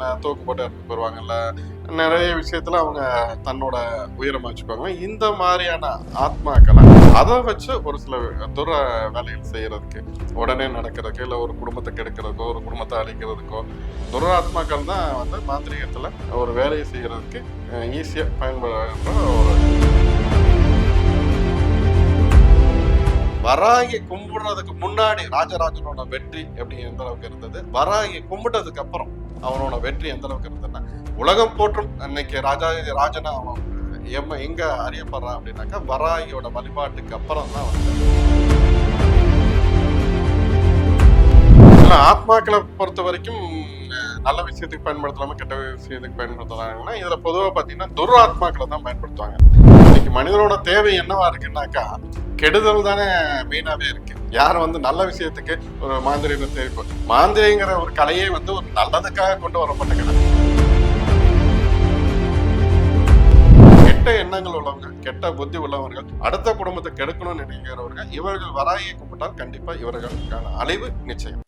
நான் தூக்கு போட்டு இறந்து போயிருவாங்கல்ல? நிறைய விஷயத்துல அவங்க தன்னோட உயரமா வச்சுக்குவாங்க. இந்த மாதிரியான ஆத்மாக்களை அதை வச்சு ஒரு சில துர வேலைகள் செய்யறதுக்கு உடனே நடக்கிறதுக்கு இல்லை ஒரு குடும்பத்தை கெடுக்கிறதுக்கோ ஒரு குடும்பத்தை அழிக்கிறதுக்கோ துர ஆத்மாக்கள் தான் வந்து மாந்திரிகத்துல ஒரு வேலையை செய்யறதுக்கு ஈஸியா பயன்படுற ஒரு வராகி கும்பிடுறதுக்கு முன்னாடி ராஜராஜனோட வெற்றி எப்படி எந்த அளவுக்கு இருந்தது. வராகி கும்பிட்டதுக்கு அப்புறம் அவனோட வெற்றி எந்த அளவுக்கு இருந்ததுன்னா உலகம் போற்றும் இன்னைக்கு ராஜா ராஜனா அவன் எம்ம எங்க அறியப்படுறான் அப்படின்னாக்கா வராகியோட வழிபாட்டுக்கு அப்புறம் தான் வந்து ஆத்மாக்களை பொறுத்த வரைக்கும் நல்ல விஷயத்துக்கு பயன்படுத்தலாம கெட்ட விஷயத்துக்கு பயன்படுத்தலாம்னா இதுல பொதுவா பாத்தீங்கன்னா துராத்மாக்களை தான் பயன்படுத்துவாங்க. இன்னைக்கு மனிதனோட தேவை என்னவா இருக்குன்னாக்கா கெடுதல் தானே மெயினாவே இருக்கு. யார் வந்து நல்ல விஷயத்துக்கு ஒரு மாந்திரிகத்தை தேவைப்படும் மாந்திரிங்கிற ஒரு கலையே வந்து ஒரு நல்லதுக்காக கொண்டு வரப்பட்ட கலை. கெட்ட எண்ணங்கள் உள்ளவங்க கெட்ட புத்தி உள்ளவர்கள் அடுத்த குடும்பத்தை கெடுக்கணும்னு நினைக்கிறவர்கள் இவர்கள் வராயை கும்பிட்டால் கண்டிப்பா இவர்களுக்கான அழிவு நிச்சயம்.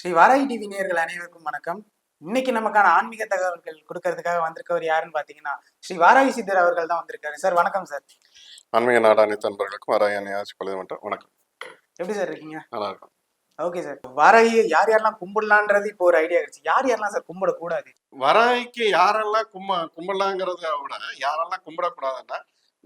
ஸ்ரீ வாராகி டிவி நேயர்கள் அனைவருக்கும் வணக்கம். இன்னைக்கு நமக்கான ஆன்மீக தகவல்கள் கொடுக்கறதுக்காக வந்திருக்கவர் யாருன்னு பாத்தீங்கன்னா ஸ்ரீ வாராகி சித்தர் அவர்கள் தான் வந்திருக்காரு. சார் வணக்கம் சார். ஆன்மீக நாடாணி நண்பர்களுக்கும் வராயணி ஆட்சி பழுது மட்டும் வணக்கம். எப்படி சார் இருக்கீங்க? நல்லா இருக்கும். Okay sir. வாராகி யார் யாரெல்லாம் கும்பிடலான்றது இப்போ ஒரு ஐடியா இருக்கு யார் யாரெல்லாம் சார் கும்பிடக்கூடாது? வராய்க்கு யாரெல்லாம் கும்ப கும்பலாங்கிறத விட யாரெல்லாம் கும்பிடக்கூடாதுன்னா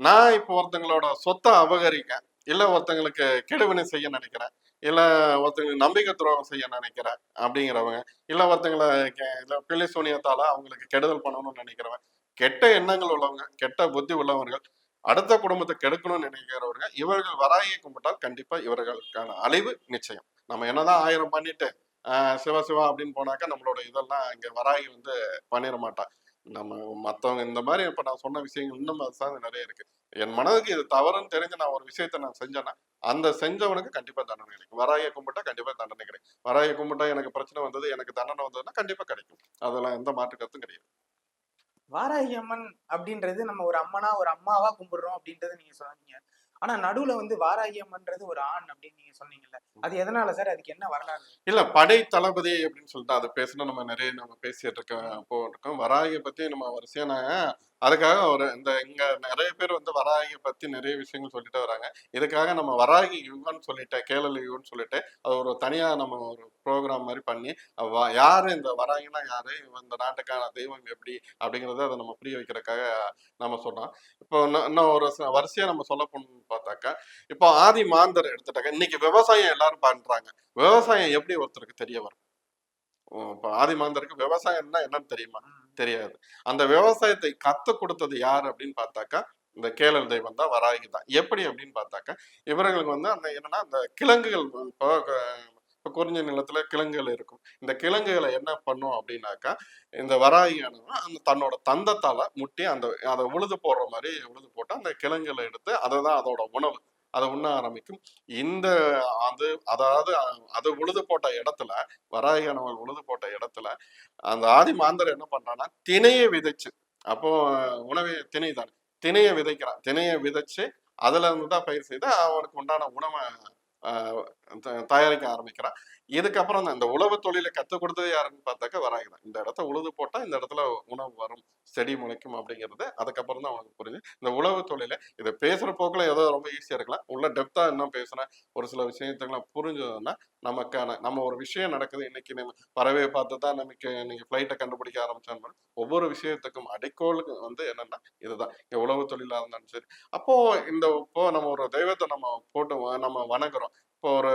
நான் இப்போ ஒருத்தங்களோட சொத்தை அபகரிக்க இல்ல ஒருத்தங்களுக்கு கெடுவினை செய்ய நினைக்கிறேன். இல்ல ஒருத்தங்களுக்கு நம்பிக்கை துரோகம் செய்ய நினைக்கிறேன் அப்படிங்கிறவங்க. இல்ல ஒருத்தங்களை கெ- பிள்ளை சூனியத்தால அவங்களுக்கு கெடுதல் பண்ணணும்னு நினைக்கிறவங்க. கெட்ட எண்ணங்கள் உள்ளவங்க கெட்ட புத்தி உள்ளவர்கள் அடுத்த குடும்பத்தை கெடுக்கணும்னு நினைக்கிறவங்க இவர்கள் வராயை கும்பிட்டால் கண்டிப்பா இவர்களுக்கான அழிவு நிச்சயம். நம்ம என்னதான் ஆயிரம் பண்ணிட்டு ஆஹ் சிவா சிவா அப்படின்னு போனாக்கா நம்மளோட இதெல்லாம் இங்க வராகி வந்து பண்ணிட மாட்டான். நம்ம மத்தவங்க இந்த மாதிரி இப்ப நான் சொன்ன விஷயங்கள் இன்னும் அதுதான் நிறைய இருக்கு. என் மனதுக்கு இது தவறுன்னு தெரிஞ்சு நான் ஒரு விஷயத்த நான் செஞ்சேன்னா அந்த செஞ்சவனுக்கு கண்டிப்பா தண்டனை கிடைக்கும். வராய கும்பிட்டா கண்டிப்பா தண்டனை கிடைக்கும். வராய கும்பிட்டா எனக்கு பிரச்சனை வந்தது எனக்கு தண்டனை வந்ததுன்னா கண்டிப்பா கிடைக்கும். அதெல்லாம் எந்த மாற்று கருத்தும் கிடையாது. வாராகி அம்மன் அப்படின்றது நம்ம ஒரு அம்மனா ஒரு அம்மாவா கும்பிடுறோம் அப்படின்றது நீங்க சொன்னீங்க. ஆனா நடுவுல வந்து வாராகி அம்மன்றது ஒரு ஆண் அப்படின்னு நீங்க சொன்னீங்கல்ல அது எதனால சார்? அதுக்கு என்ன வரலாறு? இல்ல படை தளபதி அப்படின்னு சொல்லிட்டு அதை பேசினா நம்ம நிறைய நம்ம பேசிட்டு இருக்க போயிருக்கோம் வராகியை பத்தி நம்ம வரிசையா நான் அதுக்காக ஒரு இந்த இங்க நிறைய பேர் வந்து வராகியை பத்தி நிறைய விஷயங்கள் சொல்லிட்டு வராங்க. இதுக்காக நம்ம வராகி யுகம்னு சொல்லிட்டு கேளல் யுகம்னு சொல்லிட்டு அது ஒரு தனியா நம்ம ஒரு ப்ரோக்ராம் மாதிரி பண்ணி வ- யாரு இந்த வராகினா யாரு? இந்த நாட்டுக்கான தெய்வம் எப்படி? அப்படிங்கறத அதை நம்ம புரிய வைக்கிறதுக்காக நம்ம சொன்னோம் இப்போ இன்னும் ஒரு வரிசையா நம்ம சொல்ல போனோம்னு பார்த்தாக்கா இப்போ ஆதி மாந்தர் எடுத்துட்டாக்க இன்னைக்கு விவசாயம் எல்லாரும் பண்றாங்க. விவசாயம் எப்படி ஒருத்தருக்கு தெரிய வரும்? இப்போ ஆதி மாந்தருக்கு விவசாயம்னா என்னன்னு தெரியுமா? தெரியாது. அந்த விவசாயத்தை கத்து கொடுத்தது யார் அப்படின்னு பார்த்தாக்கா இந்த கேளல் தெய்வம் தான் வராகி தான். எப்படி அப்படின்னு பார்த்தாக்கா இவர்களுக்கு வந்து அந்த என்னன்னா அந்த கிழங்குகள் இப்போ இப்போ குறிஞ்சி நிலத்துல கிழங்குகள் இருக்கும். இந்த கிழங்குகளை என்ன பண்ணும் அப்படின்னாக்கா இந்த வராகியானவன் அந்த தன்னோட தந்தத்தால முட்டி அந்த அதை உழுது போடுற மாதிரி உழுது போட்டு அந்த கிழங்குகளை எடுத்து அதை தான் அதோட உணவு. அதை உண்ண ஆரம்பிக்கும். இந்த அது அதாவது அது உழுது போட்ட இடத்துல வராகியானவன் உழுது போட்ட இடத்துல அந்த ஆதி மாந்தர் என்ன பண்றான்னா திணையை விதைச்சு அப்போ உணவை திணை தானே திணையை விதைக்கிறான். திணையை விதைச்சு அதுல இருந்து தான் பயிர் செய்து அவனுக்கு உண்டான உணவை ஆஹ், தயாரிக்க ஆரம்பிக்கிறான். இதுக்கப்புறம் தான் இந்த உழவு தொழிலை கற்றுக் கொடுத்தது யாருன்னு பார்த்தாக்க வராங்க தான் இந்த இடத்த உழுது போட்டா இந்த இடத்துல உணவு வரும் செடி முளைக்கும் அப்படிங்கிறது அதுக்கப்புறம் தான் அவனுக்கு புரிஞ்சு இந்த உழவு தொழிலை இதை பேசுற போக்கில் ஏதோ ரொம்ப ஈஸியா இருக்கலாம். உள்ள டெப்தா இன்னும் பேசுனா ஒரு சில விஷயத்துக்கெல்லாம் புரிஞ்சதுன்னா நமக்கான நம்ம ஒரு விஷயம் நடக்குது இன்னைக்கு நம்ம பறவையை பார்த்து தான் நமக்கு இன்னைக்கு ஃப்ளைட்டை கண்டுபிடிக்க ஆரம்பிச்சாலும் ஒவ்வொரு விஷயத்துக்கும் அடிக்கோளுக்கு வந்து என்னன்னா இதுதான். இங்க உழவு தொழிலா இருந்தாலும் சரி. அப்போ இந்த இப்போ நம்ம ஒரு தெய்வத்தை நம்ம போட்டு நம்ம வணங்குறோம். இப்போ ஒரு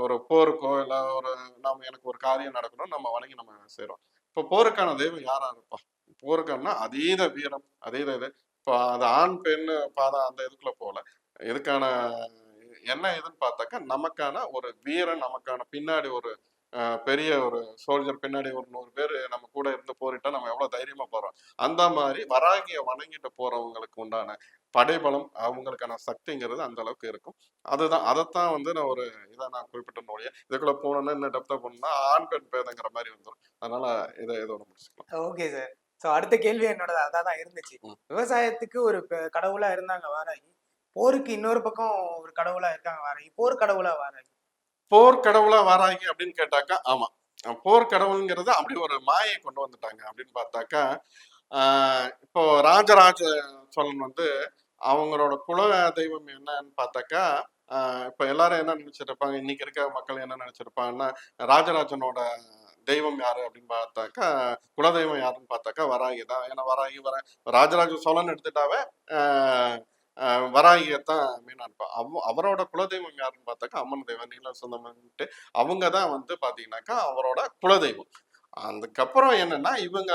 ஒரு போருக்கோ இல்லை ஒரு நம்ம எனக்கு ஒரு காரியம் நடக்கணும் நம்ம வணங்கி நம்ம செய்கிறோம் இப்போ போருக்கான தெய்வம் யாரா இருப்பா? போருக்கான அதீத வீரம் அதீத இது. இப்போ அது ஆண் பெண் பாதம் அந்த இதுக்குள்ள போகல இதுக்கான என்ன இதுன்னு பார்த்தாக்கா நமக்கான ஒரு வீரன் நமக்கான பின்னாடி ஒரு பெரிய ஒரு சோல்ஜர் பின்னாடி ஒரு நூறு பேர் நம்ம கூட இருந்து போரிட்டா நம்ம எவ்வளவு தைரியமா போறோம். அந்த மாதிரி வராகிய வணங்கிட்டு போறவங்களுக்கு உண்டான படைபலம் அவங்களுக்கான சக்திங்கிறது அந்த அளவுக்கு இருக்கும். அதுதான் அதைத்தான் வந்து நான் ஒரு இதை நான் குறிப்பிட்ட நோடிய இதுக்குள்ள போனோம்னா இன்னும் டெப்தா போனோம்னா ஆண் பெண் பேதங்கிற மாதிரி வந்துடும் அதனால இதை இதோட முடிச்சுக்கலாம். ஓகே சார் சோ அடுத்த கேள்வி என்னோட அதான் தான் இருந்துச்சு. விவசாயத்துக்கு ஒரு கடவுளா இருந்தாங்க வாராகி போருக்கு இன்னொரு பக்கம் ஒரு கடவுளா இருக்காங்க வாராகி போர் கடவுளா வாராகி. போர் கடவுளா அப்படின்னு கேட்டாக்கா ஆமா. அஹ் போர் அப்படி ஒரு மாயை கொண்டு வந்துட்டாங்க அப்படின்னு பார்த்தாக்கா ஆஹ் இப்போ ராஜராஜ சோழன் வந்து அவங்களோட குல தெய்வம் என்னன்னு பார்த்தாக்கா ஆஹ் இப்போ எல்லாரும் என்ன நினைச்சிருப்பாங்க இன்னைக்கு இருக்க மக்கள் என்ன நினைச்சிருப்பாங்கன்னா ராஜராஜனோட தெய்வம் யாரு அப்படின்னு பார்த்தாக்கா குலதெய்வம் யாருன்னு பார்த்தாக்கா வராகி தான். ஏன்னா வராகி வர ராஜராஜ சோழன் எடுத்துட்டாவே ஆஹ் வராகியத்தான் மீனா இருப்பான் அவ அவரோட குலதெய்வம் யாருன்னு பார்த்தாக்கா அம்மன் தெய்வம் நீல சொந்தம்ட்டு அவங்க தான் வந்து பார்த்தீங்கன்னாக்கா அவரோட குலதெய்வம். அதுக்கப்புறம் என்னன்னா இவங்க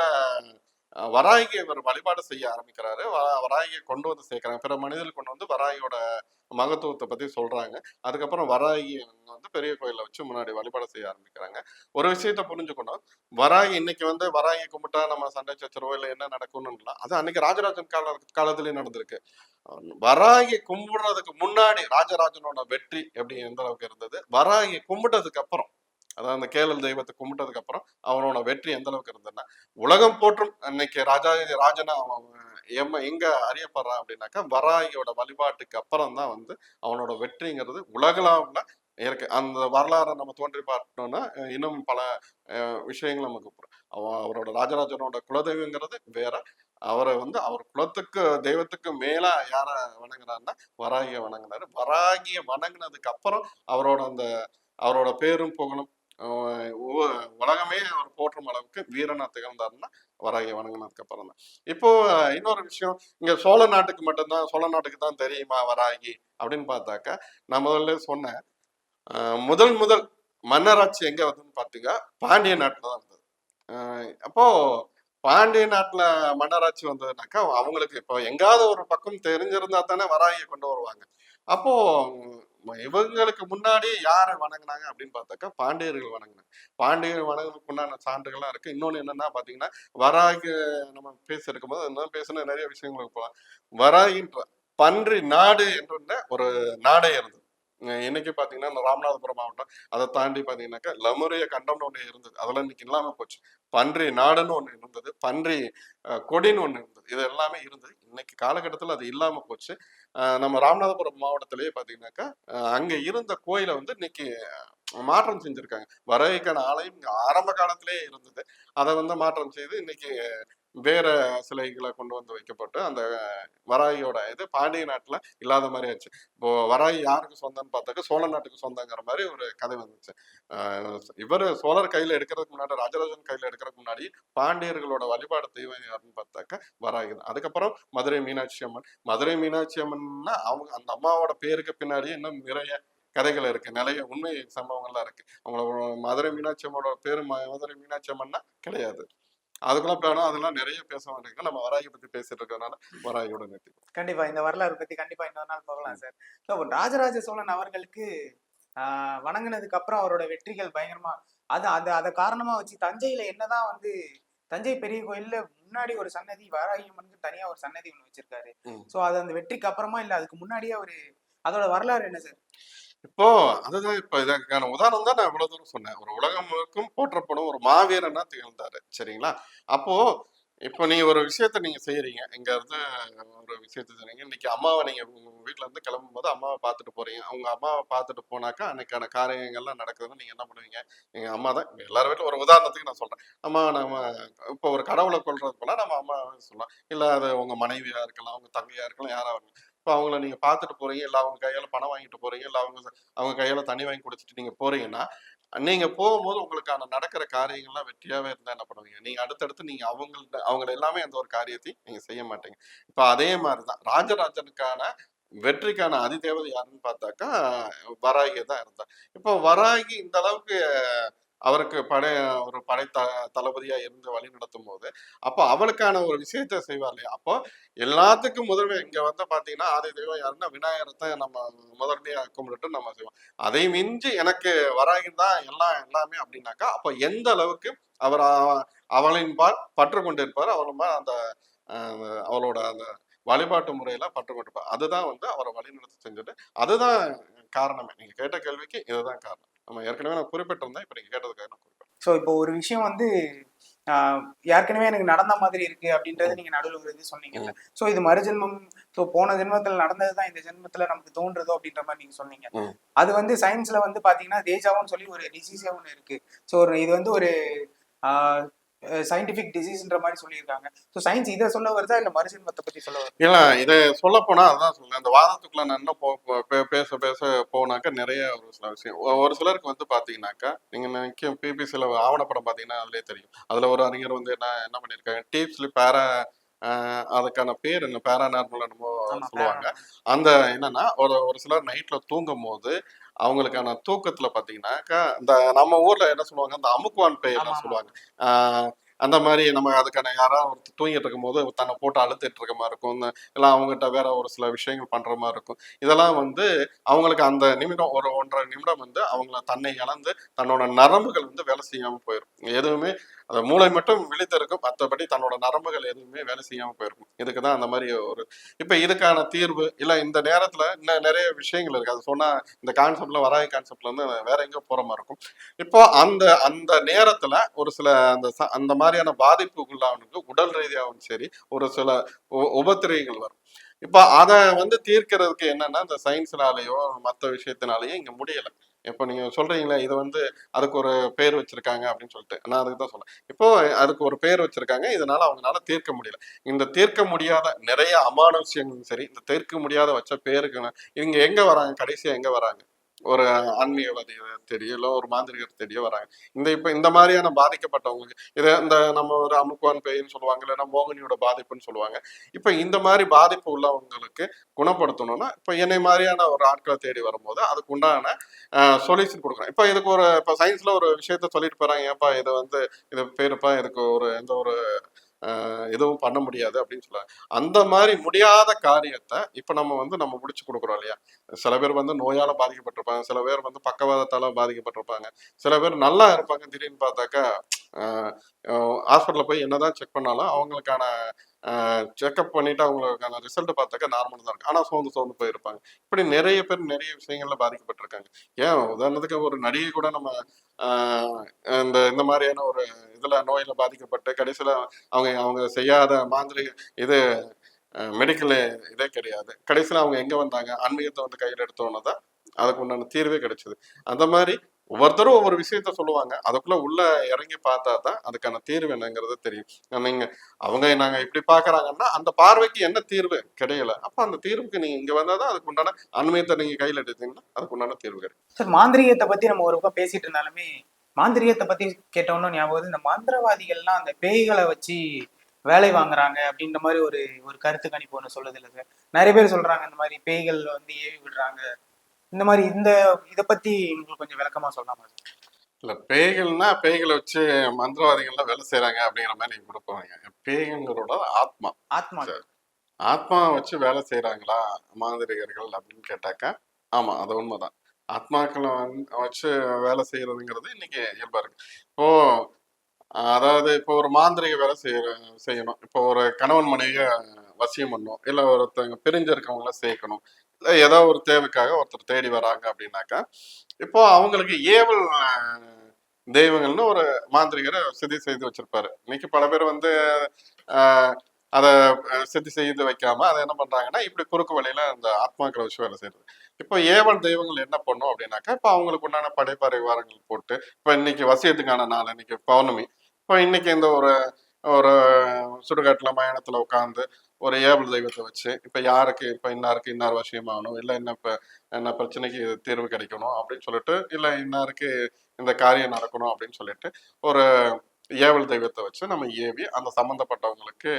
வராகியை இவர் வழிபாடு செய்ய ஆரம்பிக்கிறாரு. வ- வராகியை கொண்டு வந்து சேர்க்கிறாங்க. பிற மனிதர்கள் கொண்டு வந்து வராகியோட மகத்துவத்தை பத்தி சொல்றாங்க. அதுக்கப்புறம் வராகி வந்து பெரிய கோயில வச்சு முன்னாடி வழிபாடு செய்ய ஆரம்பிக்கிறாங்க. ஒரு விஷயத்த புரிஞ்சுக்கணும். வராகி இன்னைக்கு வந்து வராகி கும்பிட்டா நம்ம சண்டை சச்சரவோ இல்லை என்ன நடக்கும்னு அது அன்னைக்கு ராஜராஜன் கால காலத்திலேயே நடந்திருக்கு. வராகி கும்பிடுறதுக்கு முன்னாடி ராஜராஜனோட வெற்றி எப்படி எந்த அளவுக்கு இருந்தது? வராகி கும்பிட்டதுக்கு அப்புறம் அதாவது அந்த கேளல் தெய்வத்தை கும்பிட்டதுக்கு அப்புறம் அவனோட வெற்றி எந்த அளவுக்கு இருந்ததுன்னா உலகம் போற்றும் அன்னைக்கு ராஜா ராஜனா அவன் எம்ம எங்க அறியப்படுறான் அப்படின்னாக்கா வராகியோட வழிபாட்டுக்கு அப்புறம் தான் வந்து அவனோட வெற்றிங்கிறது உலகளாவில் இருக்கு அந்த வரலாறை நம்ம தோன்றி பார்த்தோம்னா இன்னும் பல விஷயங்கள் நமக்கு அவன் அவரோட ராஜராஜனோட குலதெய்வங்கிறது வேற. அவரை வந்து அவர் குலத்துக்கு தெய்வத்துக்கு மேல யார வணங்குறாருன்னா வராகிய வணங்குனாரு. வராகிய வணங்கினதுக்கு அப்புறம் அவரோட அந்த அவரோட பேரும் புகழும். உலகமே அவர் போற்றும் அளவுக்கு வீரனா திகழ்ந்தாருன்னா வராகி வணங்கினதுக்கு அப்புறம் தான். இப்போ இன்னொரு விஷயம் இங்க சோழ நாட்டுக்கு மட்டும்தான் சோழ நாட்டுக்கு தான் தெரியுமா வராகி? அப்படின்னு பார்த்தாக்கா நான் முதல்ல சொன்னேன். முதல் முதல் மன்னராட்சி எங்க வந்ததுன்னு பார்த்தீங்க பாண்டிய நாட்டுல தான் இருந்தது அப்போ பாண்டிய நாட்டுல மன்னராட்சி வந்ததுனாக்கா அவங்களுக்கு இப்போ எங்காவது ஒரு பக்கம் தெரிஞ்சிருந்தா தானே வராகியை கொண்டு வருவாங்க. அப்போ இவங்களுக்கு முன்னாடி யாரை வணங்கினாங்க அப்படின்னு பார்த்தாக்கா பாண்டியர்கள் வணங்கினாங்க. பாண்டியர்கள் வணங்குறதுக்கு உண்டான சான்றுகள்லாம் இருக்கு. இன்னொன்னு என்னன்னா பாத்தீங்கன்னா வராகி நம்ம பேசி இருக்கும்போது என்ன பேசின நிறைய விஷயங்களுக்கு போகலாம் வராகின்ற பன்றி நாடு என்ற ஒரு நாடே இருந்தது. இன்னைக்கு பாத்தீங்கன்னா இந்த ராமநாதபுரம் மாவட்டம் அதை தாண்டி பாத்தீங்கன்னாக்கா லமுரிய கண்டம்னு ஒண்ணு இருந்தது. அதெல்லாம் இன்னைக்கு இல்லாம போச்சு. பன்றி நாடுன்னு ஒண்ணு இருந்தது. பன்றி கொடின்னு ஒண்ணு இருந்தது. இது எல்லாமே இருந்தது. இன்னைக்கு காலகட்டத்துல அது இல்லாம போச்சு. நம்ம ராமநாதபுரம் மாவட்டத்திலேயே பாத்தீங்கன்னாக்கா அங்க இருந்த கோயிலை வந்து இன்னைக்கு மாற்றம் செஞ்சிருக்காங்க. வரவைக்கான ஆலயம் ஆரம்ப காலத்திலேயே இருந்தது. அதை வந்து மாற்றம் செய்து இன்னைக்கு வேற சிலைகளை கொண்டு வந்து வைக்கப்பட்டு அந்த வராயோட இது பாண்டிய நாட்டுல இல்லாத மாதிரி ஆச்சு. இப்போ வராய் யாருக்கு சொந்தம்னு பார்த்தாக்க சோழ நாட்டுக்கு சொந்தங்கிற மாதிரி ஒரு கதை வந்துச்சு. இவர் சோழர் கையில எடுக்கிறதுக்கு முன்னாடி ராஜராஜன் கையில எடுக்கிறதுக்கு முன்னாடி பாண்டியர்களோட வழிபாடு தெய்வம் யாருன்னு பார்த்தாக்க வராய் தான். அதுக்கப்புறம் மதுரை மீனாட்சி அம்மன். மதுரை மீனாட்சி அம்மன்னா அவங்க அந்த அம்மாவோட பேருக்கு பின்னாடியே இன்னும் நிறைய கதைகள் இருக்கு. நிறைய உண்மை சம்பவங்கள்லாம் இருக்கு. அவங்களோட மதுரை மீனாட்சி அம்மனோட பேரு மதுரை மீனாட்சி அம்மன்னா கிடையாது. அதுக்கெல்லாம் வேணும் அதெல்லாம் நிறைய பேச வேண்டியிருக்கு நம்ம வராகி பத்தி பேசிட்டு இருக்கறதுனால வராகியோட நிறுத்தி கண்டிப்பா இந்த வரலாறு பத்தி கண்டிப்பா இன்னொரு நாள் போகலாம் சார். இப்போ ராஜராஜ சோழன் அவர்களுக்கு ஆஹ் வணங்குனதுக்கு அப்புறம் அவரோட வெற்றிகள் பயங்கரமா அது அது அதை காரணமா வச்சு தஞ்சையில என்னதான் வந்து தஞ்சை பெரிய கோயில்ல முன்னாடி ஒரு சன்னதி வாராகியம்மனுக்கு தனியா ஒரு சன்னதி ஒண்ணு வச்சிருக்காரு. சோ அது அந்த வெற்றிக்கு அப்புறமா இல்ல அதுக்கு முன்னாடியே ஒரு அதோட வரலாறு என்ன சார்? இப்போ அதுதான் இப்ப இதற்கான உதாரணம் தான் நான் இவ்வளவு தூரம் சொன்னேன். ஒரு உலகம் முழுக்கும் போற்றப்படும் ஒரு மாவீரனா திகழ்ந்தாரு. சரிங்களா? அப்போ இப்போ நீங்க ஒரு விஷயத்த நீங்க செய்யறீங்க. இங்க இருந்து ஒரு விஷயத்த செய்றீங்க இன்னைக்கு அம்மாவை நீங்க உங்க வீட்ல இருந்து கிளம்பும் போது அம்மாவை பார்த்துட்டு போறீங்க. அவங்க அம்மாவை பார்த்துட்டு போனாக்கா அன்னைக்கான காரியங்கள்லாம் நடக்குதுன்னு நீங்க என்ன பண்ணுவீங்க? எங்க அம்மா தான் எல்லாரும் வீட்டுல ஒரு உதாரணத்துக்கு நான் சொல்றேன். அம்மா நம்ம இப்போ ஒரு கடவுளை கொள்றது போல நம்ம அம்மா சொல்லலாம். இல்ல அது உங்க மனைவியா இருக்கலாம் உங்க தங்கையா இருக்கலாம் யாரா இருக்கலாம். இப்போ அவங்கள நீங்கள் பார்த்துட்டு போகிறீங்க இல்லை அவங்க கையால் பணம் வாங்கிட்டு போகிறீங்க இல்லை அவங்க அவங்க கையால் தண்ணி வாங்கி கொடுத்துட்டு நீங்கள் போகிறீங்கன்னா நீங்கள் போகும்போது உங்களுக்கான நடக்கிற காரியங்கள்லாம் வெற்றியாகவே இருந்தால் என்ன பண்ணுவீங்க? நீங்கள் அடுத்தடுத்து நீங்கள் அவங்கள்ட்ட அவங்க எல்லாமே அந்த ஒரு காரியத்தையும் நீங்கள் செய்ய மாட்டீங்க. இப்போ அதே மாதிரி தான் ராஜராஜனுக்கான வெற்றிக்கான அதிதேவதை யாருன்னு பார்த்தாக்கா வராகியை தான் இருந்தா இப்போ வராகி இந்த அளவுக்கு அவருக்கு படை ஒரு படை த தளபதியா இருந்து வழி நடத்தும் போது அப்போ அவளுக்கான ஒரு விஷயத்த செய்வார் இல்லையா? அப்போ எல்லாத்துக்கும் முதன்மை இங்க வந்து பாத்தீங்கன்னா ஆதி தெய்வம் யாருன்னா விநாயகரத்தை நம்ம முதன்மையா கும்பிட்டு நம்ம செய்வோம். அதை மிஞ்சி எனக்கு வராகின் தான் எல்லாம் எல்லாமே அப்படின்னாக்கா அப்போ எந்த அளவுக்கு அவர் அவளின் பால் பற்று கொண்டிருப்பார் அவளின் அந்த அவளோட அந்த வழிபாட்டு முறையில பற்று கொண்டிருப்பார் அதுதான் வந்து அவரை வழிநடத்தி செஞ்சது அதுதான் காரணமே. நீங்க கேட்ட கேள்விக்கு இதுதான் காரணம். நம்ம ஏற்கனவே நான் குறிப்பிட்டிருந்தேன். இப்ப நீங்க கேட்டதுக்காக நான் குறிப்பிட்டேன் ஸோ இப்போ ஒரு விஷயம் வந்து ஏற்கனவே எனக்கு நடந்த மாதிரி இருக்கு அப்படின்றது நீங்க நடுவில் ஒரு இது சொன்னீங்கல்ல. சோ இது மறுஜென்மம் ஸோ போன ஜென்மத்துல நடந்ததுதான் இந்த ஜென்மத்துல நமக்கு தோன்றதோ அப்படின்ற மாதிரி நீங்க சொன்னீங்க. அது வந்து சயின்ஸ்ல வந்து பாத்தீங்கன்னா தேஜாவும் சொல்லி ஒரு டிசீஸே ஒன்று இருக்கு. ஸோ இது வந்து ஒரு சயின்டிபிக் டிசீஸ்ன்ற மாதிரி சொல்லியிருக்காங்க. ஸோ சயின்ஸ் இதை சொல்ல வருதா? இல்ல மறுஜென்மத்தை பத்தி சொல்ல வருதா? இல்ல இதை சொல்ல போனா அதான் சொல்றேன். அந்த வாதத்துக்குள்ள நான் என்ன பேச பேச போனாக்கா நிறைய ஒரு சில விஷயம். ஒரு சிலருக்கு வந்து பாத்தீங்கன்னாக்கா நீங்க நினைக்கும் பிபிசில ஆவணப்படம் பாத்தீங்கன்னா அதுலயே தெரியும். அதுல ஒரு அறிஞர் வந்து என்ன என்ன பண்ணிருக்காங்க டீப்ஸ்லி பேரா அதுக்கான பேர் என்ன? பேரானார்மல் என்னமோ சொல்லுவாங்க. அந்த என்னன்னா ஒரு ஒரு சிலர் நைட்ல தூங்கும் போது அவங்களுக்கான தூக்கத்துல பாத்தீங்கன்னாக்கா இந்த நம்ம ஊர்ல என்ன சொல்லுவாங்க இந்த அமுக்குவான் பேய் ஆமா, எல்லாம் ஆமா. சொல்லுவாங்க அந்த மாதிரி நம்ம அதுக்கான யாராவது ஒருத்தர் தூங்கிட்டு இருக்கும்போது தன்னை போட்டு அழுத்திட்டு இருக்க மாதிரி இருக்கும். இல்லை அவங்ககிட்ட வேற ஒரு சில விஷயங்கள் பண்ற மாதிரி இருக்கும். இதெல்லாம் வந்து அவங்களுக்கு அந்த நிமிடம் ஒரு ஒன்றரை நிமிடம் வந்து அவங்கள தன்னை இழந்து தன்னோட நரம்புகள் வந்து வேலை செய்யாம போயிருக்கும் எதுவுமே அந்த மூளை மட்டும் விழித்திருக்கும். மற்றபடி தன்னோட நரம்புகள் எதுவுமே வேலை செய்யாம போயிருக்கும். இதுக்கு தான் அந்த மாதிரி ஒரு இப்ப இதுக்கான தீர்வு இல்ல இந்த நேரத்துல இன்னும் நிறைய விஷயங்கள் இருக்கு. அது சொன்னா இந்த கான்செப்ட்ல வராய கான்செப்ட்ல வந்து வேற எங்கேயோ போற மாதிரி இருக்கும். இப்போ அந்த அந்த நேரத்துல ஒரு சில அந்த ச- அந்த மாதிரியான பாதிப்புக்குள்ளாவனுக்கு உடல் ரீதியாகவும் சரி ஒரு சில உ- வரும். இப்போ அதை வந்து தீர்க்கிறதுக்கு என்னன்னா இந்த சயின்ஸ்னாலேயோ மற்ற விஷயத்தினாலேயோ இங்க முடியல. இப்போ நீங்க சொல்கிறீங்களே இது வந்து அதுக்கு ஒரு பேர் வச்சிருக்காங்க அப்படின்னு சொல்லிட்டு. நான் அதுக்கு தான் சொல்கிறேன் இப்போ அதுக்கு ஒரு பேர் வச்சிருக்காங்க. இதனால அவங்களால தீர்க்க முடியல. இந்த தீர்க்க முடியாத நிறைய அமானுஷ்யங்களும் சரி இந்த தீர்க்க முடியாத வச்ச பேருக்கு இவங்க எங்க வராங்க? கடைசியா எங்க வராங்க? ஒரு ஆன்மீகவாதி தெரியோ இல்லை ஒரு மாந்திரிகர் தெரியோ வராங்க. இந்த இப்ப இந்த மாதிரியான பாதிக்கப்பட்டவங்களுக்கு இதை இந்த நம்ம ஒரு அமுக்குவான் பேயின்னு சொல்லுவாங்க இல்லைன்னா மோகினியோட பாதிப்புன்னு சொல்லுவாங்க. இப்ப இந்த மாதிரி பாதிப்பு உள்ளவங்களுக்கு குணப்படுத்தணும்னா இப்ப என்னை மாதிரியான ஒரு ஆட்களை தேடி வரும்போது அதுக்கு உண்டான சொல்யூஷன் கொடுக்குறேன் இப்போ இதுக்கு ஒரு இப்போ சயின்ஸ்ல ஒரு விஷயத்த சொல்லிட்டு போறாங்க ஏப்பா இதை வந்து இது பேருப்பா இதுக்கு ஒரு எந்த ஒரு எதுவும் பண்ண முடியாது அப்படின்னு சொல்லுவாங்க அந்த மாதிரி முடியாத காரியத்தை இப்ப நம்ம வந்து நம்ம முடிச்சு கொடுக்குறோம் இல்லையா? சில பேர் வந்து நோயால பாதிக்கப்பட்டிருப்பாங்க சில பேர் வந்து பக்கவாதத்தால பாதிக்கப்பட்டிருப்பாங்க சில பேர் நல்லா இருப்பாங்க திடீர்னு பார்த்தாக்கா ஹாஸ்பிட்டலில் போய் என்னதான் செக் பண்ணாலும் அவங்களுக்கான செக்அப் பண்ணிட்டு அவங்களுக்கான ரிசல்ட் பார்த்தாக்க நார்மல் தான் இருக்கு. ஆனால் சோர்ந்து சோர்ந்து போயிருப்பாங்க. இப்படி நிறைய பேர் நிறைய விஷயங்கள்ல பாதிக்கப்பட்டிருக்காங்க. ஏன்? உதாரணத்துக்கு ஒரு நடிகை கூட நம்ம இந்த இந்த மாதிரியான ஒரு இதுல நோயில பாதிக்கப்பட்டு கடைசியில அவங்க அவங்க செய்யாத மாந்திரிக இது மெடிக்கல் இதே கிடையாது. கடைசியில் அவங்க எங்கே வந்தாங்க? ஆன்மீகத்தை வந்து கையில் எடுத்தோன்னு தான் அதுக்கு உண்டான தீர்வே கிடைச்சது. அந்த மாதிரி ஒவ்வொருத்தரும் ஒவ்வொரு விஷயத்த சொல்லுவாங்க. அதுக்குள்ள உள்ள இறங்கி பார்த்தா தான் அதுக்கான தீர்வு என்னங்கிறது தெரியும். நீங்க அவங்க நாங்க இப்படி பாக்குறாங்கன்னா அந்த பார்வைக்கு என்ன தீர்வு கிடையல. அப்ப அந்த தீர்வுக்கு நீங்க இங்க வந்தாதான் அதுக்கு உண்டான அண்மையத்தை நீங்க கையில் எடுத்தீங்கன்னா அதுக்கு உண்டான தீர்வு கிடைக்கும். சார் மாந்திரியத்தை பத்தி நம்ம ஒரு பக்கம் பேசிட்டு இருந்தாலுமே மாந்திரியத்தை பத்தி கேட்டோம்னா ஞாபகம் இந்த மந்திரவாதிகள்லாம் அந்த பேய்களை வச்சு வேலை வாங்குறாங்க அப்படின்ற மாதிரி ஒரு ஒரு கருத்து கணிப்பு ஒன்று சொல்லுது இல்லை சார் நிறைய பேர் சொல்றாங்க இந்த மாதிரி பேய்கள் வந்து ஏவி விடுறாங்க. இந்த மாதிரி இந்த இதை பத்தி உங்களுக்கு கொஞ்சம் விளக்கமா சொல்லலாமா? இல்ல பேய்கள்னா பேய்களை வச்சு மந்திரவாதிகள்லாம் வேலை செய்யறாங்க அப்படிங்கிற மாதிரி நீங்க கொடுப்பாங்க பேய்களோட ஆத்மா. ஆத்மா. ஆத்மா வச்சு வேலை செய்யறாங்களா மாந்திரிகர்கள் அப்படின்னு கேட்டாக்கா ஆமா அது உண்மைதான். ஆத்மாக்களை வந்து வச்சு வேலை செய்யறதுங்கிறது இன்னைக்கு இயல்பா இருக்கு. இப்போ அதாவது இப்போ ஒரு மாந்திரிக வேலை செய்யற செய்யணும். இப்போ ஒரு கணவன் மனைவிய வசியம் பண்ணணும். இல்ல ஒருத்தவங்க பிரிஞ்சிருக்கவங்கள சேர்க்கணும். ஏதோ ஒரு தேவைக்காக ஒருத்தர் தேடி வராங்க அப்படின்னாக்கா இப்போ அவங்களுக்கு ஏவல் தெய்வங்கள்னு ஒரு மாந்திரிகரை சிதி செய்து வச்சிருப்பாரு. இன்னைக்கு பல பேர் வந்து அதை சித்தி செய்து வைக்காம அதை என்ன பண்றாங்கன்னா இப்படி குறுக்கு வழியில அந்த ஆத்மாக்களை வச்சு வேலை செய்யறது. இப்போ ஏவல் தெய்வங்கள் என்ன பண்ணும் அப்படின்னாக்கா இப்போ அவங்களுக்கு உண்டான படைப்பாறை வாரங்கள் போட்டு இப்போ இன்னைக்கு வசியத்துக்கான நாள் இன்னைக்கு பௌர்ணமி இப்போ இன்னைக்கு இந்த ஒரு ஒரு சுடுகாட்டுல மயானத்துல உட்காந்து ஒரு ஏவல் தெய்வத்தை வச்சு இப்போ யாருக்கு இப்போ இன்னாருக்கு இன்னார் வசியமாகணும் இல்லை என்ன இப்போ என்ன பிரச்சனைக்கு தீர்வு கிடைக்கணும் அப்படின்னு சொல்லிட்டு இல்லை இன்னாருக்கு இந்த காரியம் நடக்கணும் அப்படின்னு சொல்லிட்டு ஒரு ஏவல் தெய்வத்தை வச்சு நம்ம ஏவி அந்த சம்மந்தப்பட்டவங்களுக்கு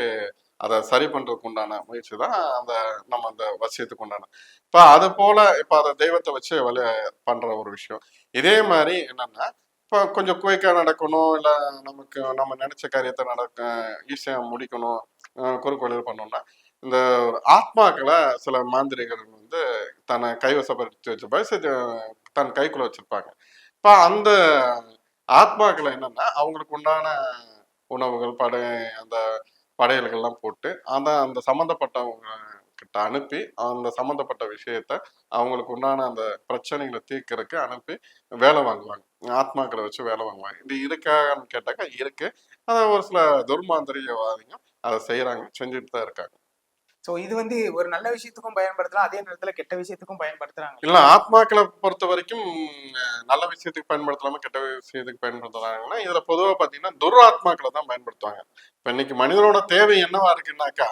அதை சரி பண்றதுக்கு உண்டான முயற்சி தான் அந்த நம்ம அந்த வசியத்துக்கு உண்டான. இப்போ அது போல இப்போ அதை தெய்வத்தை வச்சு வழி பண்ற ஒரு விஷயம். இதே மாதிரி என்னன்னா இப்போ கொஞ்சம் குயிக்காக நடக்கணும். இல்லை நமக்கு நம்ம நினச்ச காரியத்தை நடக்க ஈஸியாக முடிக்கணும் அஹ் குறுக்கு வழியில் பண்ணோம்னா இந்த ஆத்மாக்களை சில மாந்திரிகள் வந்து தன்னை கைவசப்படுத்தி வச்ச சில தன் கைக்குள்ள வச்சிருப்பாங்க. இப்போ அந்த ஆத்மாக்களை என்னன்னா அவங்களுக்கு உண்டான உணவுகள் படை அந்த படையல்கள்லாம் போட்டு அந்த அந்த சம்மந்தப்பட்டவங்க கிட்ட அனுப்பி அந்த சம்மந்தப்பட்ட விஷயத்த அவங்களுக்கு உண்டான அந்த பிரச்சனைகளை தீர்க்கறதுக்கு அனுப்பி வேலை வாங்குவாங்க. ஆத்மாக்களை வச்சு வேலை வாங்குவாங்க. இது இருக்கான்னு கேட்டாக்கா இருக்கு. அதை ஒரு சில துர்மாந்திரியவாதிங்க அதை செய்யறாங்க செஞ்சுட்டு தான் இருக்காங்க. சோ இது வந்து ஒரு நல்ல விஷயத்துக்கும் பயன்படுத்தலாம் அதே நேரத்துல கெட்ட விஷயத்துக்கும் பயன்படுத்துறாங்க. இல்ல ஆத்மாக்களை பொறுத்த வரைக்கும் நல்ல விஷயத்துக்கு பயன்படுத்தலாமா கெட்ட விஷயத்துக்கு பயன்படுத்தலாங்கன்னா இதுல பொதுவா பாத்தீங்கன்னா துர் ஆத்மாக்களை தான் பயன்படுத்துவாங்க. இப்ப இன்னைக்கு மனிதனோட தேவை என்னவா இருக்குன்னாக்கா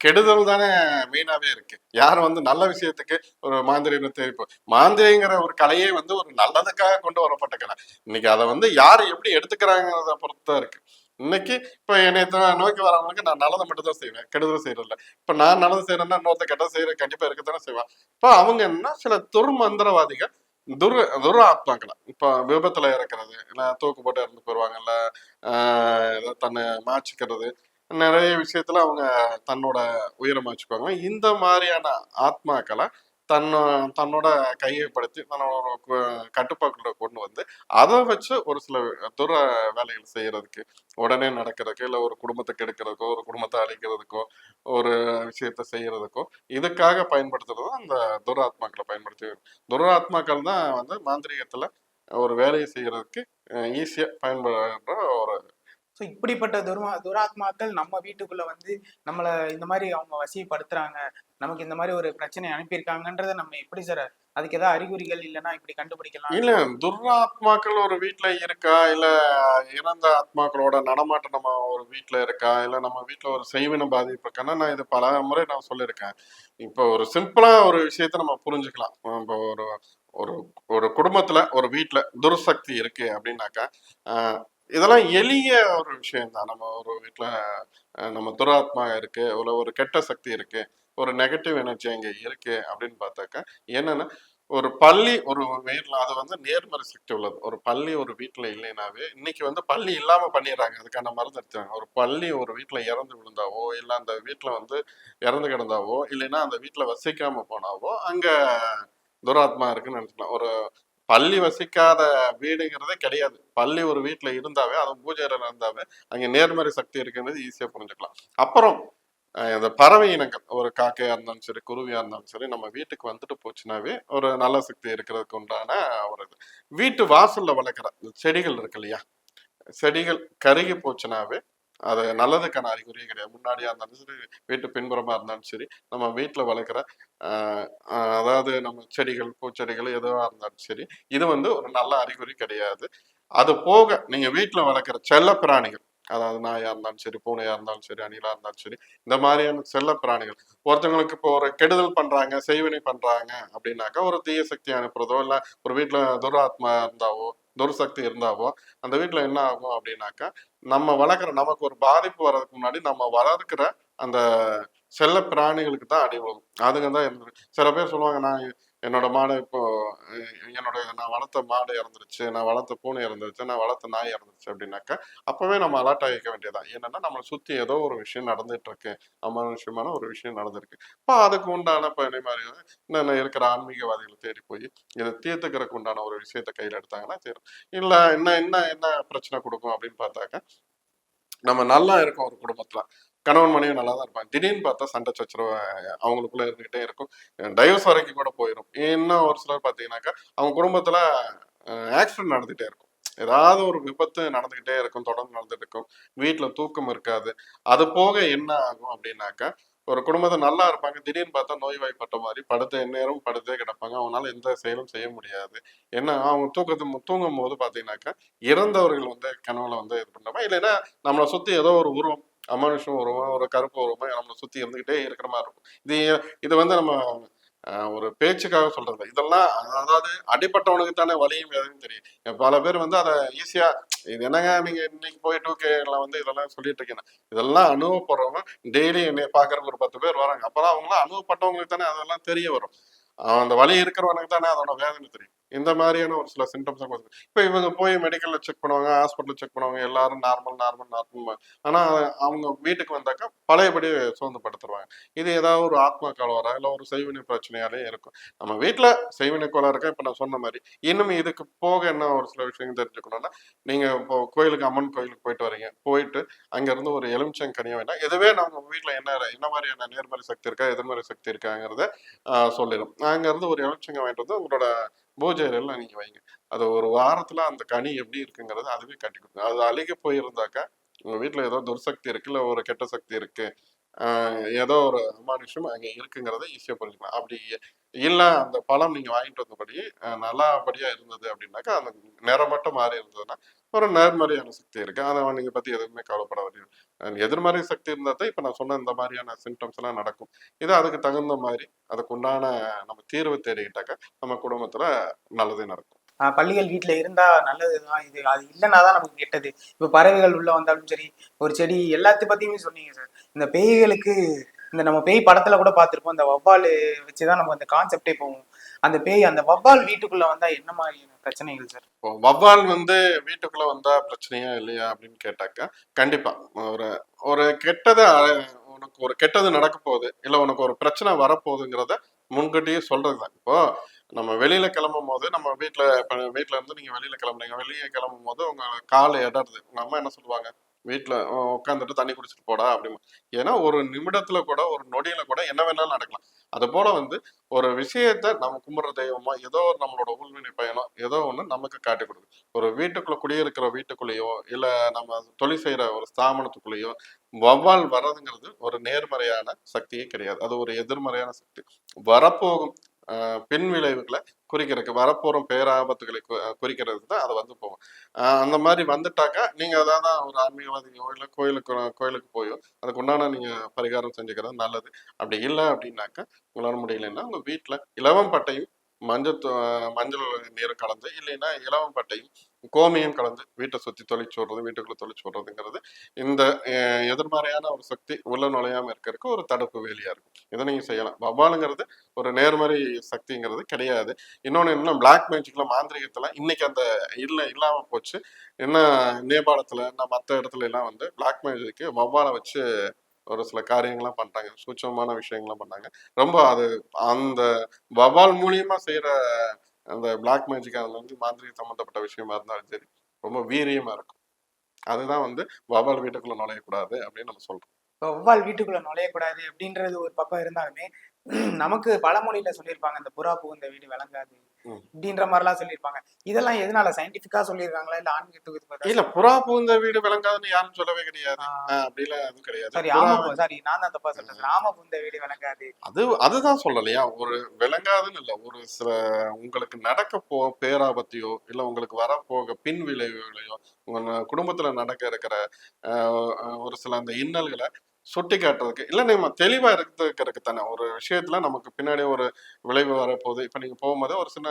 கெடுதல் தானே மெயினாவே இருக்கு. யாரும் வந்து நல்ல விஷயத்துக்கு ஒரு மாந்திரியம் இப்போ மாந்திரிங்கிற ஒரு கலையே வந்து ஒரு நல்லதுக்காக கொண்டு வரப்பட்ட கலை. இன்னைக்கு அதை வந்து யார் எப்படி எடுத்துக்கிறாங்கிறத பொறுத்து தான் இருக்கு. இன்னைக்கு இப்ப என்னை நோக்கி வரவங்களுக்கு நான் நல்லதை மட்டும் தான் செய்வேன் கெடுதல் செய்யறதில்ல இப்ப நான் நல்லது செய்யறேன்னா இன்னொருத்த கெட்ட செய்யற கண்டிப்பா இருக்கத்தானே செய்வான். இப்போ அவங்க என்ன சில துர்மந்திரவாதிகள் துர் துர் ஆத்மாக்களை. இப்போ விபத்துல இறக்குறது இல்லை தூக்கு போட்டு இறந்து போயிடுவாங்கல்ல ஆஹ் தன்னை மாச்சிக்கிறது நிறைய விஷயத்துல அவங்க தன்னோட உயிரை வச்சுக்குவாங்க. இந்த மாதிரியான ஆத்மாக்களை தன்னோ தன்னோட கையப்படுத்தி தன்னோட கு- கொண்டு வந்து அதை வச்சு ஒரு சில துர வேலைகள் செய்யறதுக்கு உடனே நடக்கிறதுக்கு இல்லை ஒரு குடும்பத்தை கெடுக்கிறதுக்கோ ஒரு குடும்பத்தை அழிக்கிறதுக்கோ ஒரு விஷயத்த செய்யறதுக்கோ இதுக்காக பயன்படுத்துறது அந்த துராத்மாக்களை பயன்படுத்தி துராத்மாக்கள் தான் வந்து மாந்திரிகத்துல ஒரு வேலையை செய்யறதுக்கு ஈஸியா பயன்படுற ஒரு ஸோ இப்படிப்பட்ட துர்மா துராத்மாக்கள் நம்ம வீட்டுக்குள்ள வந்து நம்மளை இந்த மாதிரி அவங்க வசியப்படுத்துறாங்க நமக்கு இந்த மாதிரி ஒரு பிரச்சனை அனுப்பியிருக்காங்கன்றத நம்ம எப்படி சார் அதுக்கு ஏதாவது அறிகுறிகள் இல்லைன்னா இப்படி கண்டுபிடிக்கலாம்? இல்ல துர்ராத்மாக்கள் ஒரு வீட்டுல இருக்கா? இல்ல இறந்த ஆத்மாக்களோட நடமாட்டம் நம்ம ஒரு வீட்டுல இருக்கா? இல்ல நம்ம வீட்டுல ஒரு செய்வின பாதிப்பு இருக்கான்னா நான் இது பல முறை நான் சொல்லியிருக்கேன். இப்போ ஒரு சிம்பிளா ஒரு விஷயத்த நம்ம புரிஞ்சுக்கலாம். இப்போ ஒரு ஒரு ஒரு குடும்பத்துல ஒரு வீட்டுல துர்சக்தி இருக்கு அப்படின்னாக்கா இதெல்லாம் எளிய ஒரு விஷயம் தான் நம்ம ஒரு வீட்டில் நம்ம துராத்மா இருக்கு ஒரு ஒரு கெட்ட சக்தி இருக்கு ஒரு நெகட்டிவ் எனர்ஜி அங்கே இருக்கு அப்படின்னு பார்த்தாக்கா என்னன்னா ஒரு பள்ளி ஒரு வீட்டில் அது வந்து நேர்மறை சக்தி உள்ளது. ஒரு பள்ளி ஒரு வீட்டில் இல்லைனாவே இன்னைக்கு வந்து பள்ளி இல்லாம பண்ணிடுறாங்க. அதுக்கான மருந்து எடுத்துறாங்க ஒரு பள்ளி ஒரு வீட்டில் இறந்து விழுந்தாவோ இல்லை அந்த வீட்டில் வந்து இறந்து கிடந்தாவோ இல்லைன்னா அந்த வீட்டில் வசிக்காம போனாவோ அங்க துராத்மா இருக்குன்னு நினச்சிக்கலாம். ஒரு பள்ளி வசிக்காத வீடுங்கிறதே கிடையாது. பள்ளி ஒரு வீட்டில் இருந்தாவே அது பூஜை இருந்தாவே அங்கே நேர்மறை சக்தி இருக்குன்றது ஈஸியாக புரிஞ்சுக்கலாம். அப்புறம் அந்த இந்த பறவை இனங்கள். ஒரு காக்கையாக இருந்தாலும் சரி குருவியாக இருந்தாலும் சரி நம்ம வீட்டுக்கு வந்துட்டு போச்சுனாவே ஒரு நல்ல சக்தி இருக்கிறதுக்கு உண்டான ஒரு இது. வீட்டு வாசல்ல வளர்க்குற இந்த செடிகள் இருக்கு இல்லையா? செடிகள் கருகி போச்சுனாவே அது நல்லதுக்கான அறிகுறியே கிடையாது. முன்னாடியா இருந்தாலும் சரி வீட்டு பின்புறமா இருந்தாலும் சரி நம்ம வீட்டில் வளர்க்குற அதாவது நம்ம செடிகள் பூச்செடிகள் எதுவாக இருந்தாலும் சரி இது வந்து ஒரு நல்ல அறிகுறி கிடையாது. அது போக நீங்க வீட்டில் வளர்க்குற செல்ல பிராணிகள் அதாவது நாயா இருந்தாலும் சரி பூனையா இருந்தாலும் சரி அணிலா இருந்தாலும் சரி இந்த மாதிரியான செல்ல பிராணிகள் ஒருத்தவங்களுக்கு இப்போ ஒரு கெடுதல் பண்றாங்க செய்வினை பண்றாங்க அப்படின்னாக்கா ஒரு தீய சக்தி அனுப்புறதோ இல்ல ஒரு வீட்டுல துராத்மா இருந்தாவோ துர்சக்தி இருந்தாவோ அந்த வீட்டுல என்ன ஆகும் அப்படின்னாக்கா நம்ம வளர்க்குற நமக்கு ஒரு பாதிப்பு வர்றதுக்கு முன்னாடி நம்ம வளர்க்குற அந்த செல்ல பிராணிகளுக்கு தான் அடி அதுங்க தான் சில பேர் சொல்லுவாங்க நான் என்னோட மாடு இப்போ என்னோட நான் வளர்த்த மாடு இறந்துருச்சு நான் வளர்த்த பூனை இறந்துருச்சு நான் வளர்த்த நாய் இறந்துருச்சு அப்படின்னாக்கா அப்பவே நம்ம அலர்ட் ஆகிக்க வேண்டியதான் என்னன்னா நம்மளை சுத்தி ஏதோ ஒரு விஷயம் நடந்துட்டு இருக்கு அமானுஷ்யமான ஒரு விஷயம் நடந்திருக்கு. இப்போ அதுக்கு உண்டான இப்போ மாதிரி இன்னும் இருக்கிற ஆன்மீகவாதிகளை தேடி போய் இதை தீர்த்துக்கிறதுக்கு உண்டான ஒரு விஷயத்த கையில் எடுத்தாங்கன்னா தீரும். இல்லை என்ன என்ன என்ன பிரச்சனை கொடுக்கும் அப்படின்னு பார்த்தாக்கா நம்ம நல்லா இருக்கோம் ஒரு குடும்பத்துல. கணவன் மனைவி நல்லா தான் இருப்பாங்க. திடீர்னு பார்த்தா சண்டை சச்சரவு அவங்களுக்குள்ள இருந்துகிட்டே இருக்கும். டைவர்ஸ் வரைக்கும் கூட போயிடும் என்ன ஒரு சிலர் பார்த்தீங்கன்னாக்கா அவங்க குடும்பத்துல ஆக்சிடென்ட் நடந்துகிட்டே இருக்கும். ஏதாவது ஒரு விபத்து நடந்துகிட்டே இருக்கும் தொடர்ந்து நடந்துட்டு இருக்கும். வீட்டுல தூக்கம் இருக்காது. அது போக என்ன ஆகும் அப்படின்னாக்கா ஒரு குடும்பத்தை நல்லா இருப்பாங்க. திடீர்னு பார்த்தா நோய்வாய்ப்பட்ட மாதிரி படுத்த எந்நேரம் படுத்தே கிடப்பாங்க. அவனால எந்த செயலும் செய்ய முடியாது. என்ன அவங்க தூக்கத்து தூங்கும் போது பார்த்தீங்கன்னாக்கா இறந்தவர்கள் வந்து கனவுல வந்து இது பண்ணுறோமா இல்லைன்னா நம்மளை சுத்தி ஏதோ ஒரு உருவம் அமானுஷம் உருவம் ஒரு கருப்பு உருவம் நம்மளை சுத்தி இருந்துகிட்டே இருக்கிற மாதிரி இருக்கும். இது இது வந்து நம்ம ஒரு பேச்சுக்காக சொல்றது இதெல்லாம் அதாவது அடிப்பட்டவனுக்கு தானே வலியும் வேதனையும் தெரியும். பல பேர் வந்து அதை ஈஸியா இது என்னங்க நீங்க இன்னைக்கு போய் டூ கேல வந்து இதெல்லாம் சொல்லிட்டு இருக்கீங்க? இதெல்லாம் அனுபவப்படுறவங்க டெய்லி என்னை பாக்குறதுக்கு ஒரு பத்து பேர் வராங்க. அப்பதான் அவங்களாம் அனுபவப்பட்டவங்களுக்கு தானே அதெல்லாம் தெரிய வரும். அந்த வலி இருக்கிறவனுக்கு தானே அதோட வேதனை தெரியும். இந்த மாதிரியான ஒரு சில சிம்டம்ஸ் இப்போ இவங்க போய் மெடிக்கலில் செக் பண்ணுவாங்க ஹாஸ்பிட்டலில் செக் பண்ணுவாங்க எல்லாரும் நார்மல் நார்மல் நார்மல் ஆனால் அவங்க வீட்டுக்கு வந்தாக்கா பழையபடி சுதந்திரப்படுத்துருவாங்க இது ஏதாவது ஒரு ஆத்மா கலவரா இல்லை ஒரு செய்வினை பிரச்சனையாலே இருக்கும். நம்ம வீட்டில் செய்வினை கோலம் இருக்கா? இப்போ நான் சொன்ன மாதிரி. இன்னும் இதுக்கு போக என்ன ஒரு சில விஷயங்கள் தெரிஞ்சுக்கணும்னா நீங்கள் இப்போ கோயிலுக்கு அம்மன் கோயிலுக்கு போயிட்டு வரீங்க. போயிட்டு அங்கேருந்து ஒரு ஒரு எலுமிச்சங்கனியா வேண்டாம் எதுவே நம்ம வீட்டில் என்ன என்ன மாதிரியான நேர்மறை சக்தி இருக்கா? எதிர்மறை சக்தி இருக்காங்கிறத சொல்லிடும். அங்கேருந்து ஒரு எலுமிச்சங்க வாங்கிட்டு வந்து உங்களோட பூஜை எல்லாம் நீங்க வைங்க. அது ஒரு வாரத்துல அந்த கனி எப்படி இருக்குங்கிறத அதுவே கட்டி கொடுங்க. அது அழுகி போயிருந்தாக்கா உங்க வீட்டுல ஏதோ துர்சக்தி இருக்கு இல்ல ஒரு கெட்ட சக்தி இருக்கு ஆஹ் ஏதோ ஒரு அமானுஷம் அங்க இருக்குங்கிறத ஈஸியா புரிஞ்சுக்கலாம். அப்படி இல்லை அந்த பழம் நீங்க வாங்கிட்டு வந்தபடி ஆஹ் நல்லபடியா இருந்தது அப்படின்னாக்கா அந்த நிறம் மட்டும் மாறி இருந்ததுன்னா ஒரு நேர்மறையான சக்தி இருக்கு. அதை நீங்க பத்தி எதுவுமே கவலைப்பட வேண்டிய எதிர்மறை சக்தி இருந்தா தான் இப்ப நான் சொன்ன இந்த மாதிரியான சிம்டம்ஸ் எல்லாம் நடக்கும். இது அதுக்கு தகுந்த மாதிரி அதுக்கு உண்டான நம்ம தீர்வு தேடிக்கிட்டாக்கா நம்ம குடும்பத்துல நல்லதே நடக்கும். பள்ளிகள் வீட்டில் இருந்தா நல்லதுதான் இது அது இல்லைன்னா தான் நமக்கு கெட்டது. இப்போ பறவைகள் உள்ள வந்தாலும் சரி ஒரு செடி எல்லாத்தையும் பத்தியுமே சொன்னீங்க சார். இந்த பேய்களுக்கு இந்த நம்ம பேய் படத்துல கூட பார்த்திருப்போம். அந்த வவ்வால் வச்சுதான் நம்ம அந்த கான்செப்டே போவோம் அந்த பேய் அந்த வவ்வால் வீட்டுக்குள்ள வந்தா என்ன மாதிரியான பிரச்சனைகள் சார் இப்போ வவ்வால் வந்து வீட்டுக்குள்ள வந்தா பிரச்சனையா இல்லையா அப்படின்னு கேட்டாக்கா கண்டிப்பா. ஒரு ஒரு கெட்டதை அ- உனக்கு ஒரு கெட்டது நடக்க போகுது இல்லை உனக்கு ஒரு பிரச்சனை வரப்போகுதுங்கிறத முன்கூட்டியே சொல்றதுதான். இப்போ நம்ம வெளியில கிளம்பும் போது நம்ம வீட்டுல வீட்டுல இருந்து நீங்க வெளியில கிளம்புறீங்க வெளியே கிளம்பும் போது உங்க கால் இடருது உங்க அம்மா என்ன சொல்லுவாங்க? வீட்டில் உட்காந்துட்டு தண்ணி குடிச்சிட்டு போடா அப்படின்னு. ஏன்னா ஒரு நிமிடத்துல கூட ஒரு நொடியில கூட என்ன வேணாலும் நடக்கலாம். அது போல வந்து ஒரு விஷயத்த நம்ம கும்பிட்ற தெய்வமா ஏதோ ஒரு நம்மளோட உள்வினை பயணம் ஏதோ ஒன்று நமக்கு காட்டி கொடுக்குது ஒரு வீட்டுக்குள்ள குடியிருக்கிற வீட்டுக்குள்ளேயோ இல்லை நம்ம தொழில் செய்யற ஒரு ஸ்தாபனத்துக்குள்ளேயோ வவ்வால் வர்றதுங்கிறது ஒரு நேர்மறையான சக்தியே கிடையாது. அது ஒரு எதிர்மறையான சக்தி. வரப்போகும் பின் விளைவுகளை குறிக்கிறதுக்கு வரப்போறும் பேராபத்துகளை குறிக்கிறது தான் அது வந்து போகும். ஆஹ் அந்த மாதிரி வந்துட்டாக்கா நீங்க அதாவது ஒரு ஆன்மீகவாதியோ இல்லை கோயிலுக்கு கோயிலுக்கு போயோ அதுக்கு உண்டான நீங்க பரிகாரம் செஞ்சுக்கிறது நல்லது. அப்படி இல்லை அப்படின்னாக்கா உங்களால முடியலைன்னா உங்க வீட்டுல இலவம் பட்டையும் மஞ்சள் தூ- மஞ்சள் நீரும் கலந்து இல்லைன்னா இலவம் பட்டையும் கோமியம் கலந்து வீட்டை சுத்தி தொலைச்சு விடுறது வீட்டுக்குள்ள தொலைச்சு விடுறதுங்கிறது இந்த எதிர்மறையான ஒரு சக்தி உள்ள நுழையாம இருக்கிறதுக்கு ஒரு தடுப்பு வேலியா இருக்கும். இதை நீங்க செய்யலாம். வவ்வாலுங்கிறது ஒரு நேர்மறை சக்திங்கிறது கிடையாது. இன்னொன்னு என்ன பிளாக் மேஜிக்ல மாந்திரிகத்துல இன்னைக்கு அந்த இல்லை இல்லாம போச்சு. என்ன நேபாளத்துல என்ன மற்ற இடத்துல எல்லாம் வந்து பிளாக் மேஜிக்கு வவ்வாலை வச்சு ஒரு சில காரியங்கள்லாம் பண்றாங்க. சூட்சமான விஷயங்கள்லாம் பண்ணாங்க ரொம்ப அது அந்த வவால் மூலியமா செய்யற அந்த பிளாக் மேஜிக் அதுல வந்து மாந்திரிக சம்மந்தப்பட்ட விஷயமா இருந்தாலும் சரி ரொம்ப வீரியமா இருக்கும். அதுதான் வந்து வவ்வால் வீட்டுக்குள்ள நுழையக்கூடாது அப்படின்னு நம்ம சொல்றோம். இப்போ வவ்வால் வீட்டுக்குள்ள நுழையக்கூடாது அப்படின்றது ஒரு பக்கம் இருந்தாலுமே நமக்கு பழமொழியில சொல்லியிருப்பாங்க இந்த புறா புகுந்த வீடு விளங்காது. ம். இப்படின்ற மாதிரிலாம் சொல்லியிருப்பாங்க. இதெல்லாம் எதனால? சயின்டிபிக்கா சொல்லியிருக்காங்களா? இல்ல ஆன்மீகத்துக்கு இல்ல புறா புகுந்த வீடு விளங்காதுன்னு யாரும் சொல்லவே கிடையாது. அப்படிலாம் எதுவும் கிடையாது. சாரி ஆமா சாரி நான் தான் தப்பா சொல்றேன் ஆமா புகுந்த வீடு விளங்காது. அது அதுதான் சொல்லலையா? ஒரு விளங்காதுன்னு இல்ல ஒரு சில உங்களுக்கு நடக்க போ பேராபத்தையோ இல்ல உங்களுக்கு வரப்போக பின் விளைவுகளையோ உங்க குடும்பத்துல நடக்க இருக்கிற ஒரு சில அந்த இன்னல்களை சுட்டி காட்டுறதுக்கு. இல்லை நம்ம தெளிவா இருக்கிறதுக்கு தானே ஒரு விஷயத்துல நமக்கு பின்னாடி ஒரு விளைவு வரப்போகுது. இப்போ நீங்க போகும்போது ஒரு சின்ன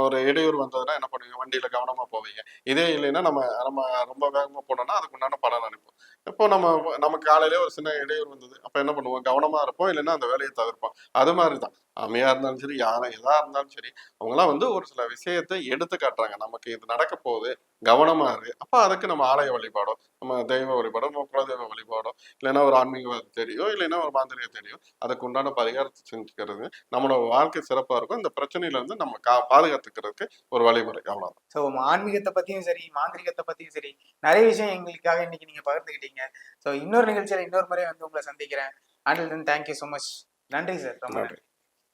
ஒரு இடையூறு வந்ததுன்னா என்ன பண்ணுவீங்க? வண்டியில கவனமா போவீங்க. இதே இல்லைன்னா நம்ம நம்ம ரொம்ப வேகமா போனோம்னா அதுக்கு உண்டான பலன் அனுப்போம் இப்போ நம்ம நமக்கு காலையிலே ஒரு சின்ன இடையூறு வந்தது. அப்ப என்ன பண்ணுவோம்? கவனமா இருப்போம். இல்லைன்னா அந்த வேலையை தவிர்ப்போம். அது மாதிரி தான் அம்மையா இருந்தாலும் சரி யாரும் எதா இருந்தாலும் சரி அவங்களாம் வந்து ஒரு சில விஷயத்தை எடுத்து காட்டுறாங்க. நமக்கு இது நடக்க போகுது. கவனமா இருக்கு அப்ப அதுக்கு நம்ம ஆலய வழிபாடோ நம்ம தெய்வ வழிபாடோ நம்ம குலதெய்வ வழிபாடோ இல்லைன்னா ஒரு ஆன்மீகவாதி தெரியும் இல்லைன்னா ஒரு மாந்திரிக தெரியும் அதுக்கு உண்டான பரிகாரத்தை செஞ்சுக்கிறது நம்மளோட வாழ்க்கை சிறப்பா இருக்கும். இந்த பிரச்சனையில இருந்து நம்ம கா பாதுகாத்துக்கிறதுக்கு ஒரு வழிமுறை. அவ்வளவுதான். ஸோ ஆன்மீகத்தை பத்தியும் சரி மாந்திரிகத்தை பத்தியும் சரி நிறைய விஷயம் எங்களுக்காக இன்னைக்கு நீங்க பகிர்ந்துக்கிட்டீங்க ஸோ இன்னொரு நிகழ்ச்சியில இன்னொரு முறை வந்து உங்களை சந்திக்கிறேன். Until then thank you so much நன்றி சார் ரொம்ப நன்றி.